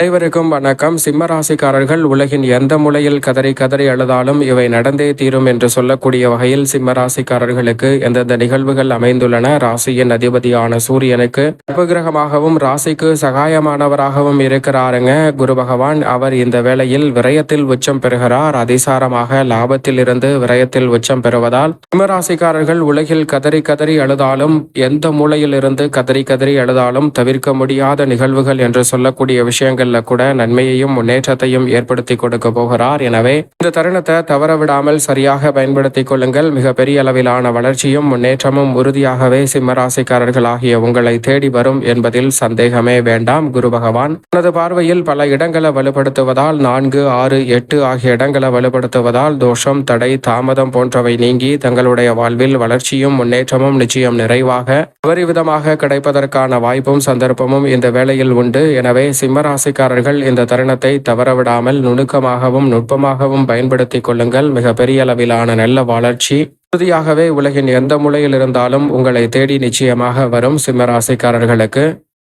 அனைவருக்கும் வணக்கம். சிம்ம ராசிக்காரர்கள் உலகின் எந்த மூலையில் கதறி கதறி அழுதாலும் இவை நடந்தே தீரும் என்று சொல்லக்கூடிய வகையில் சிம்ம ராசிக்காரர்களுக்கு எந்தெந்த நிகழ்வுகள் அமைந்துள்ளன? ராசியின் அதிபதியான சூரியனுக்கு உபகிரகமாகவும் ராசிக்கு சகாயமானவராகவும் இருக்கிறாருங்க. குரு பகவான் அவர் இந்த வேளையில் விரயத்தில் உச்சம் பெறுகிறார். அதிசாரமாக லாபத்தில் இருந்து விரயத்தில் உச்சம் பெறுவதால் சிம்ம ராசிக்காரர்கள் உலகில் கதறி கதறி அழுதாலும் எந்த மூலையில் இருந்து கதறி கதறி அழுதாலும் தவிர்க்க முடியாத நிகழ்வுகள் என்று சொல்லக்கூடிய விஷயங்கள் விஷயங்கள்ல கூட நன்மையையும் முன்னேற்றத்தையும் ஏற்படுத்தி கொடுக்க போகிறார். எனவே இந்த தருணத்தை தவற விடாமல் சரியாக பயன்படுத்திக் கொள்ளுங்கள். மிகப்பெரிய அளவிலான வளர்ச்சியும் முன்னேற்றமும் உறுதியாகவே சிம்மராசிக்காரர்களாகிய உங்களை தேடி வரும் என்பதில் சந்தேகமே வேண்டாம். குரு பகவான் தனது பார்வையில் பல இடங்களை வலுப்படுத்துவதால் நான்கு ஆறு எட்டு ஆகிய இடங்களை வலுப்படுத்துவதால் தோஷம் தடை தாமதம் போன்றவை நீங்கி தங்களுடைய வாழ்வில் வளர்ச்சியும் முன்னேற்றமும் நிச்சயம் நிறைவாக அபரிவிதமாக கிடைப்பதற்கான வாய்ப்பும் சந்தர்ப்பமும் இந்த வேளையில் உண்டு. எனவே சிம்மராசிக்காரர்கள் இந்த தருணத்தை தவறவிடாமல் நுணுக்கமாகவும் நுட்பமாகவும் பயன்படுத்திக் கொள்ளுங்கள். மிக பெரிய அளவிலான நல்ல வளர்ச்சி. உறுதியாகவே உலகின் எந்த மூலையில் இருந்தாலும் உங்களை தேடி நிச்சயமாக வரும் சிம்மராசிக்காரர்களுக்கு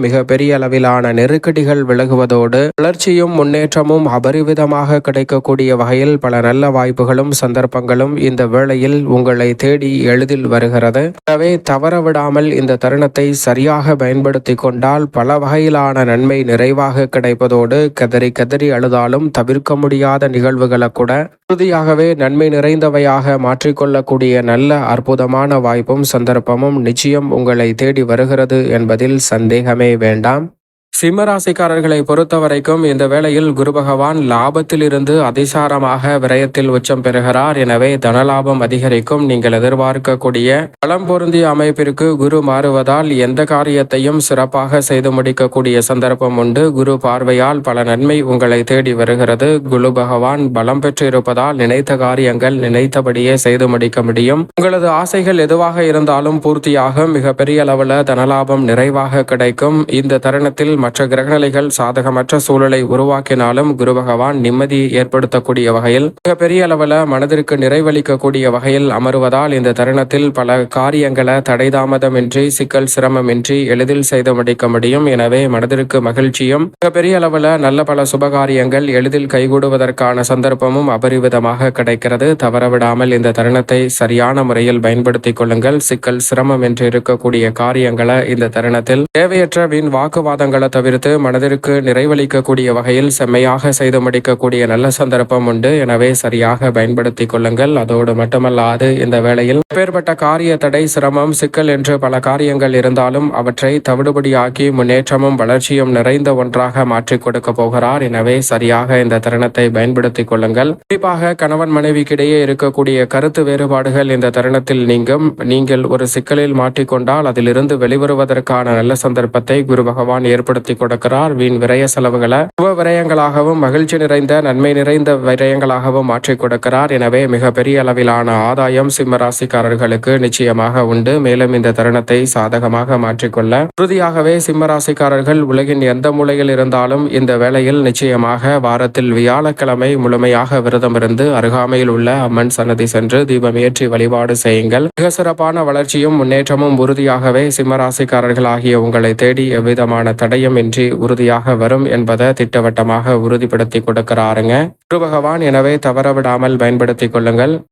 மிக பெரிய அளவிலான நெருக்கடிகள் விலகுவதோடு வளர்ச்சியும் முன்னேற்றமும் அபரிவிதமாக கிடைக்கக்கூடிய வகையில் பல நல்ல வாய்ப்புகளும் சந்தர்ப்பங்களும் இந்த வேளையில் உங்களை தேடி எளிதில் வருகிறது. எனவே தவறவிடாமல் இந்த தருணத்தை சரியாக பயன்படுத்தி கொண்டால் பல வகையிலான நன்மை நிறைவாக கிடைப்பதோடு கதறி கதறி அழுதாலும் தவிர்க்க முடியாத நிகழ்வுகளை கூட உறுதியாகவே நன்மை நிறைந்தவையாக மாற்றிக்கொள்ளக்கூடிய நல்ல அற்புதமான வாய்ப்பும் சந்தர்ப்பமும் நிச்சயம் உங்களை தேடி வருகிறது என்பதில் சந்தேகமே வேண்டாம். சிம்மராசிக்காரர்களை பொறுத்த வரைக்கும் இந்த வேளையில் குரு பகவான் லாபத்திலிருந்து அதிசாரமாக விரயத்தில் உச்சம் பெறுகிறார். எனவே தனலாபம் அதிகரிக்கும். நீங்கள் எதிர்பார்க்கக்கூடிய பலம் பொருந்திய அமைப்பிற்கு குரு மாறுவதால் எந்த காரியத்தையும் சிறப்பாக செய்து முடிக்கக்கூடிய சந்தர்ப்பம் உண்டு. குரு பார்வையால் பல நன்மை உங்களை தேடி வருகிறது. குரு பகவான் பலம் பெற்றிருப்பதால் நினைத்த காரியங்கள் நினைத்தபடியே செய்து முடிக்க முடியும். உங்களது ஆசைகள் எதுவாக இருந்தாலும் பூர்த்தியாகும். மிக பெரிய அளவில் தனலாபம் நிறைவாக கிடைக்கும். இந்த தருணத்தில் மற்ற கிரகநிலைகள் சாதகமற்ற சூழலை உருவாக்கினாலும் குரு பகவான் நிம்மதியை ஏற்படுத்தக்கூடிய வகையில் மிகப்பெரிய அளவில் மனதிற்கு நிறைவளிக்கக்கூடிய வகையில் அமருவதால் இந்த தருணத்தில் பல காரியங்களை தடைதாமதமின்றி சிக்கல் சிரமமின்றி எளிதில் செய்து முடிக்க முடியும். எனவே மனதிற்கு மகிழ்ச்சியும் மிகப்பெரிய அளவில் நல்ல பல சுபகாரியங்கள் எளிதில் கைகூடுவதற்கான சந்தர்ப்பமும் அபரிவிதமாக கிடைக்கிறது. தவறவிடாமல் இந்த தருணத்தை சரியான முறையில் பயன்படுத்திக் கொள்ளுங்கள். சிக்கல் சிரமம் என்று இருக்கக்கூடிய காரியங்களை இந்த தருணத்தில் தேவையற்ற வீண் வாக்குவாதங்களை தவிர்த்து மனதிற்கு நிறைவளிக்கக்கூடிய வகையில் செம்மையாக செய்து முடிக்கக்கூடிய நல்ல சந்தர்ப்பம் உண்டு. எனவே சரியாக பயன்படுத்திக் கொள்ளுங்கள். அதோடு மட்டுமல்லாது இந்த வேளையில் பேர்பட்ட காரிய தடை சிரமம் சிக்கல் என்று பல காரியங்கள் இருந்தாலும் அவற்றை தவிடுபடியாக்கி முன்னேற்றமும் வளர்ச்சியும் நிறைந்த ஒன்றாக மாற்றிக் கொடுக்க போகிறார். எனவே சரியாக இந்த தருணத்தை பயன்படுத்திக் கொள்ளுங்கள். குறிப்பாக கணவன் மனைவிக்கிடையே இருக்கக்கூடிய கருத்து வேறுபாடுகள் இந்த தருணத்தில் நீங்கும். நீங்கள் ஒரு சிக்கலில் மாட்டிக்கொண்டால் அதிலிருந்து வெளிவருவதற்கான நல்ல சந்தர்ப்பத்தை குரு பகவான் ஏற்படுத்த கொடுக்கிறார். வீண் விரய செலவுகளை சுப விரயங்களாகவும் மகிழ்ச்சி நிறைந்த நன்மை நிறைந்த விரயங்களாகவும் மாற்றி கொடுக்கிறார். எனவே மிகப்பெரிய அளவிலான ஆதாயம் சிம்ம ராசிக்காரர்களுக்கு நிச்சயமாக உண்டு. மேலும் இந்த தருணத்தை சாதகமாக மாற்றிக்கொள்ள உறுதியாகவே சிம்ம ராசிக்காரர்கள் உலகின் எந்த மூலையில் இருந்தாலும் இந்த வேளையில் நிச்சயமாக வாரத்தில் வியாழக்கிழமை முழுமையாக விரதம் இருந்து அருகாமையில் உள்ள அம்மன் சன்னதி சென்று தீபம் ஏற்றி வழிபாடு செய்யுங்கள். மிக சிறப்பான வளர்ச்சியும் முன்னேற்றமும் உறுதியாகவே சிம்ம ராசிக்காரர்கள் ஆகிய உங்களை தேடி எவ்விதமான தடையும் இன்றி உறுதியாக வரும் என்பதை திட்டவட்டமாக உறுதிப்படுத்தி கொடுக்கிறாருங்க. குரு பகவான் எனவே தவறவிடாமல் பயன்படுத்திக் கொள்ளுங்கள்.